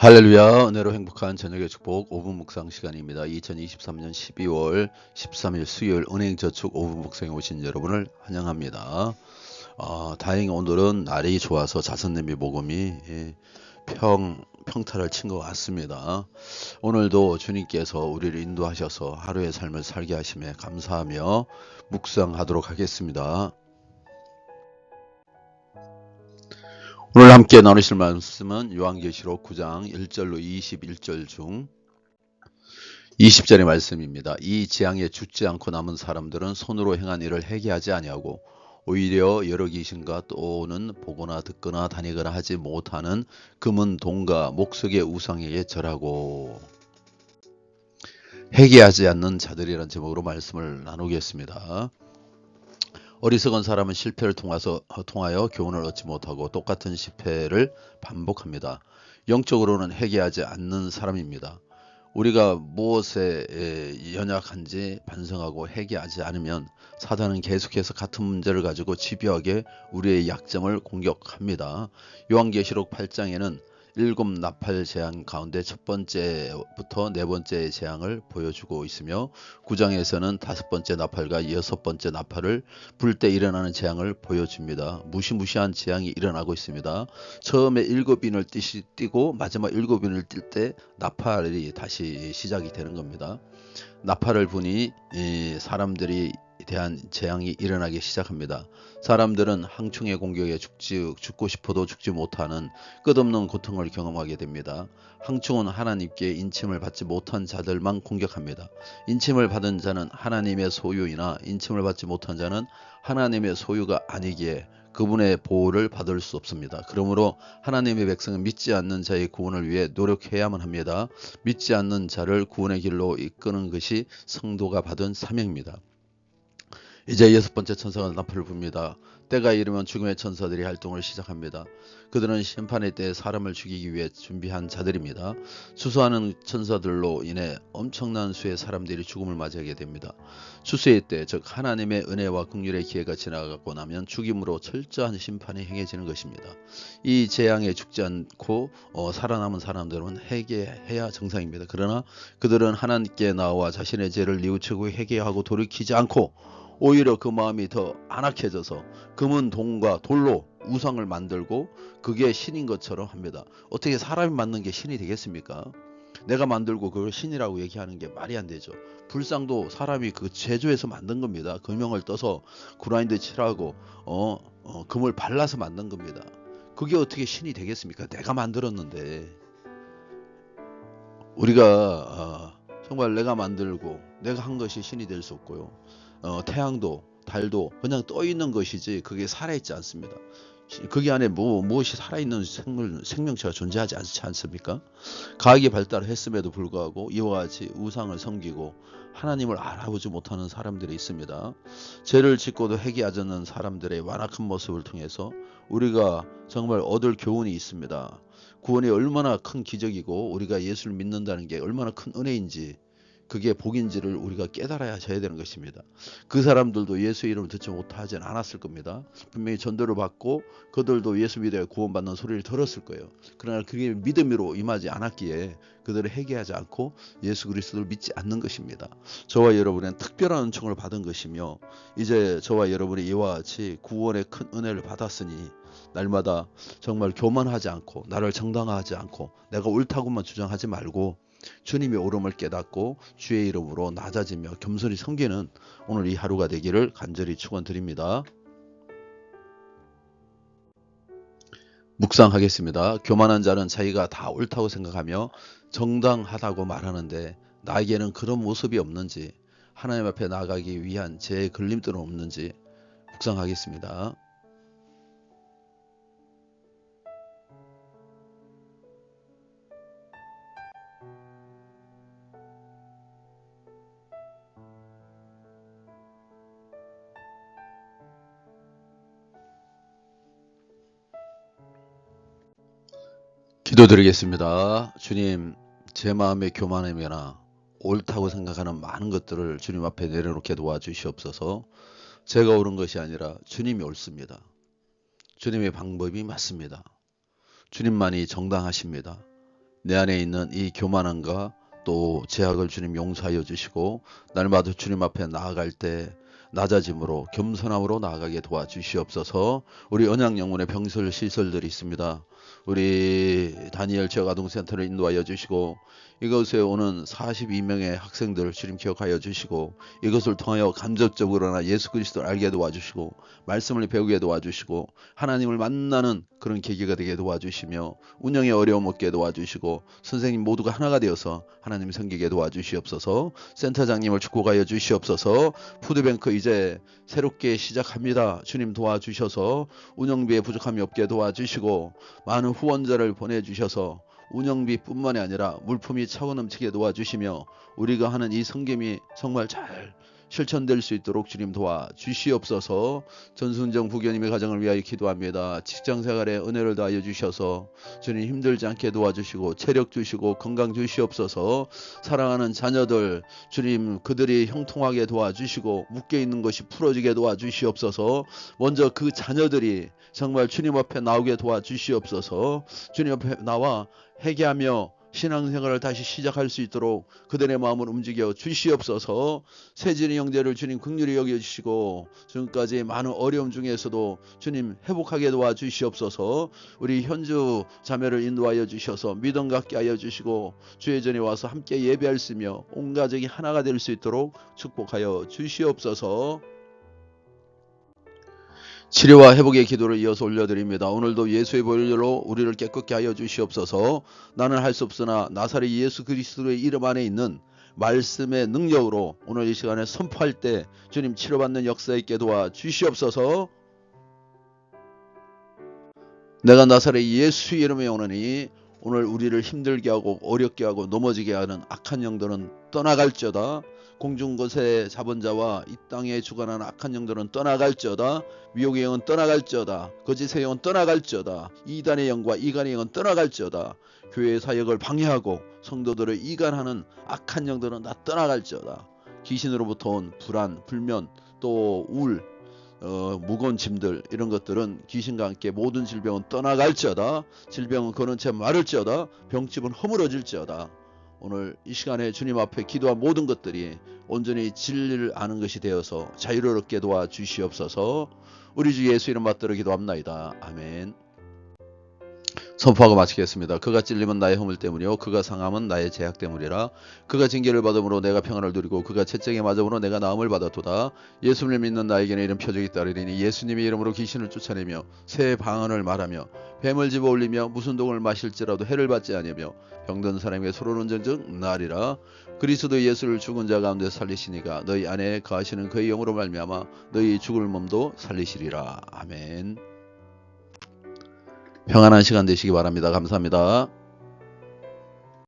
할렐루야 은혜로 행복한 저녁의 축복 5분 묵상 시간입니다. 2023년 12월 13일 수요일 은행저축 5분 묵상에 오신 여러분을 환영합니다. 어, 다행히 오늘은 날이 좋아서 자선냄비 모금이 예, 평, 평타를 친 것 같습니다. 오늘도 주님께서 우리를 인도하셔서 하루의 삶을 살게 하심에 감사하며 묵상하도록 하겠습니다. 오늘 함께 나누실 말씀은 요한계시록 9장 1절로 21절 중 20절의 말씀입니다. 이 재앙에 죽지 않고 남은 사람들은 손으로 행한 일을 회개하지 아니하고 오히려 여러 귀신과 또는 보거나 듣거나 다니거나 하지 못하는 금은 동과 목석의 우상에게 절하고 회개하지 않는 자들이라는 제목으로 말씀을 나누겠습니다. 어리석은 사람은 실패를 통해서, 통하여 교훈을 얻지 못하고 똑같은 실패를 반복합니다. 영적으로는 회개하지 않는 사람입니다. 우리가 무엇에 연약한지 반성하고 회개하지 않으면 사단은 계속해서 같은 문제를 가지고 집요하게 우리의 약점을 공격합니다. 요한계시록 8장에는 일곱 나팔 재앙 가운데 첫 번째부터 네 번째 재앙을 보여주고 있으며 구장에서는 다섯 번째 나팔과 여섯 번째 나팔을 불 때 일어나는 재앙을 보여줍니다. 무시무시한 재앙이 일어나고 있습니다. 처음에 일곱 인을 띠고 마지막 일곱 인을 뛸 때 나팔이 다시 시작이 되는 겁니다. 나팔을 부니 사람들이 대한 재앙이 일어나기 시작합니다. 사람들은 항충의 공격에 죽지, 죽고 싶어도 죽지 못하는 끝없는 고통을 경험하게 됩니다. 항충은 하나님께 인침을 받지 못한 자들만 공격합니다. 인침을 받은 자는 하나님의 소유이나 인침을 받지 못한 자는 하나님의 소유가 아니기에 그분의 보호를 받을 수 없습니다. 그러므로 하나님의 백성은 믿지 않는 자의 구원을 위해 노력해야만 합니다. 믿지 않는 자를 구원의 길로 이끄는 것이 성도가 받은 사명입니다. 이제 여섯 번째 천사가 나팔을 붑니다. 때가 이르면 죽음의 천사들이 활동을 시작합니다. 그들은 심판의 때에 사람을 죽이기 위해 준비한 자들입니다. 수수하는 천사들로 인해 엄청난 수의 사람들이 죽음을 맞이하게 됩니다. 추수의 때, 즉 하나님의 은혜와 긍휼의 기회가 지나가고 나면 죽임으로 철저한 심판이 행해지는 것입니다. 이 재앙에 죽지 않고 어, 살아남은 사람들은 회개해야 정상입니다. 그러나 그들은 하나님께 나와 자신의 죄를 뉘우치고 회개하고 돌이키지 않고 오히려 그 마음이 더 안악해져서 금은 동과 돌로 우상을 만들고 그게 신인 것처럼 합니다. 어떻게 사람이 만든 게 신이 되겠습니까? 내가 만들고 그걸 신이라고 얘기하는 게 말이 안 되죠. 불상도 사람이 그 제조해서 만든 겁니다. 금형을 떠서 그라인드 칠하고 어, 어, 금을 발라서 만든 겁니다. 그게 어떻게 신이 되겠습니까? 내가 만들었는데 우리가 어, 정말 내가 만들고 내가 한 것이 신이 될 수 없고요. 어, 태양도 달도 그냥 떠 있는 것이지 그게 살아 있지 않습니다. 거기 안에 뭐, 무엇이 살아있는 생물, 생명체가 존재하지 않지 않습니까? 과학이 발달했음에도 불구하고 이와 같이 우상을 섬기고 하나님을 알아보지 못하는 사람들이 있습니다. 죄를 짓고도 회개하지 않는 사람들의 완악한 모습을 통해서 우리가 정말 얻을 교훈이 있습니다. 구원이 얼마나 큰 기적이고 우리가 예수를 믿는다는 게 얼마나 큰 은혜인지 그게 복인지를 우리가 깨달아야 해야 되는 것입니다. 그 사람들도 예수 이름을 듣지 못하진 않았을 겁니다. 분명히 전도를 받고 그들도 예수 믿어 구원받는 소리를 들었을 거예요. 그러나 그게 믿음으로 임하지 않았기에 그들을 회개하지 않고 예수 그리스도를 믿지 않는 것입니다. 저와 여러분은 특별한 은총을 받은 것이며 이제 저와 여러분이 이와 같이 구원의 큰 은혜를 받았으니 날마다 정말 교만하지 않고 나를 정당화하지 않고 내가 옳다고만 주장하지 말고 주님의 오름을 깨닫고 주의 이름으로 낮아지며 겸손히 섬기는 오늘 이 하루가 되기를 간절히 축원드립니다. 묵상하겠습니다. 교만한 자는 자기가 다 옳다고 생각하며 정당하다고 말하는데 나에게는 그런 모습이 없는지 하나님 앞에 나가기 위한 제 걸림돌은 없는지 묵상하겠습니다. 기도드리겠습니다. 주님, 제 마음의 교만함이나 옳다고 생각하는 많은 것들을 주님 앞에 내려놓게 도와주시옵소서. 제가 옳은 것이 아니라 주님이 옳습니다. 주님의 방법이 맞습니다. 주님만이 정당하십니다. 내 안에 있는 이 교만함과 또 제약을 주님 용서하여 주시고 날마다 주님 앞에 나아갈 때 낮아짐으로 겸손함으로 나아가게 도와주시옵소서. 우리 언약 영혼의 병설 시설들이 있습니다. 우리 다니엘 지역 아동센터를 인도하여 주시고 이곳에 오는 42명의 학생들을 주님 기억하여 주시고 이것을 통하여 간접적으로나 예수 그리스도를 알게 도와주시고 말씀을 배우게 도와주시고 하나님을 만나는 그런 계기가 되게 도와주시며 운영에 어려움 없게 도와주시고 선생님 모두가 하나가 되어서 하나님 섬기게 도와주시옵소서. 센터장님을 축복하여 주시옵소서. 푸드뱅크 이제 새롭게 시작합니다. 주님 도와주셔서 운영비에 부족함이 없게 도와주시고 많은 후원자를 보내주셔서 운영비뿐만이 아니라 물품이 차고 넘치게 도와주시며 우리가 하는 이 성김이 정말 잘 실천될 수 있도록 주님 도와 주시옵소서. 전순정 부교님의 가정을 위하여 기도합니다. 직장 생활에 은혜를 다하여 주셔서 주님 힘들지 않게 도와주시고 체력 주시고 건강 주시옵소서. 사랑하는 자녀들 주님 그들이 형통하게 도와주시고 묶여 있는 것이 풀어지게 도와주시옵소서. 먼저 그 자녀들이 정말 주님 앞에 나오게 도와주시옵소서. 주님 앞에 나와 회개하며 신앙생활을 다시 시작할 수 있도록 그들의 마음을 움직여 주시옵소서. 세진이 형제를 주님 극률히 여겨주시고 지금까지 많은 어려움 중에서도 주님 회복하게 도와주시옵소서. 우리 현주 자매를 인도하여 주셔서 믿음 갖게 하여 주시고 주의 전에 와서 함께 예배할 수 있며 온 가족이 하나가 될 수 있도록 축복하여 주시옵소서 치료와 회복의 기도를 이어서 올려드립니다. 오늘도 예수의 보혈로 우리를 깨끗게 하여 주시옵소서. 나는 할 수 없으나 나사렛 예수 그리스도의 이름 안에 있는 말씀의 능력으로 오늘 이 시간에 선포할 때 주님 치료받는 역사 있게 도와 주시옵소서. 내가 나사렛 예수 이름에 오느니 오늘 우리를 힘들게 하고 어렵게 하고 넘어지게 하는 악한 영들은 떠나갈지어다. 공중 곳에 잡은 자와 이 땅에 주관하는 악한 영들은 떠나갈지어다. 미혹의 영은 떠나갈지어다. 거짓의 영은 떠나갈지어다. 이단의 영과 이간의 영은 떠나갈지어다. 교회의 사역을 방해하고 성도들을 이간하는 악한 영들은 다 떠나갈지어다. 귀신으로부터 온 불안, 불면, 또 울, 어, 무거운 짐들 이런 것들은 귀신과 함께 모든 질병은 떠나갈지어다. 질병은 거는 채 마를지어다. 병집은 허물어질지어다. 오늘 이 시간에 주님 앞에 기도한 모든 것들이 온전히 진리를 아는 것이 되어서 자유롭게 도와 주시옵소서. 우리 주 예수 이름 받들어 기도합나이다. 아멘. 선포하고 마치겠습니다. 그가 찔림은 나의 허물 때문이요. 그가 상함은 나의 제약 때문이라. 그가 징계를 받음으로 내가 평안을 누리고 그가 채찍에 맞음으로 내가 나음을 받았도다. 예수님을 믿는 나에게는 이런 표적이 따르리니 예수님의 이름으로 귀신을 쫓아내며 새 방언을 말하며 뱀을 집어 올리며 무슨 독을 마실지라도 해를 받지 아니며 병든 사람에게 소로는 전적 나리라. 그리스도 예수를 죽은 자 가운데 살리시니가 너희 안에 거하시는 그의 영으로 말미암아 너희 죽을 몸도 살리시리라. 아멘. 평안한 시간 되시기 바랍니다. 감사합니다.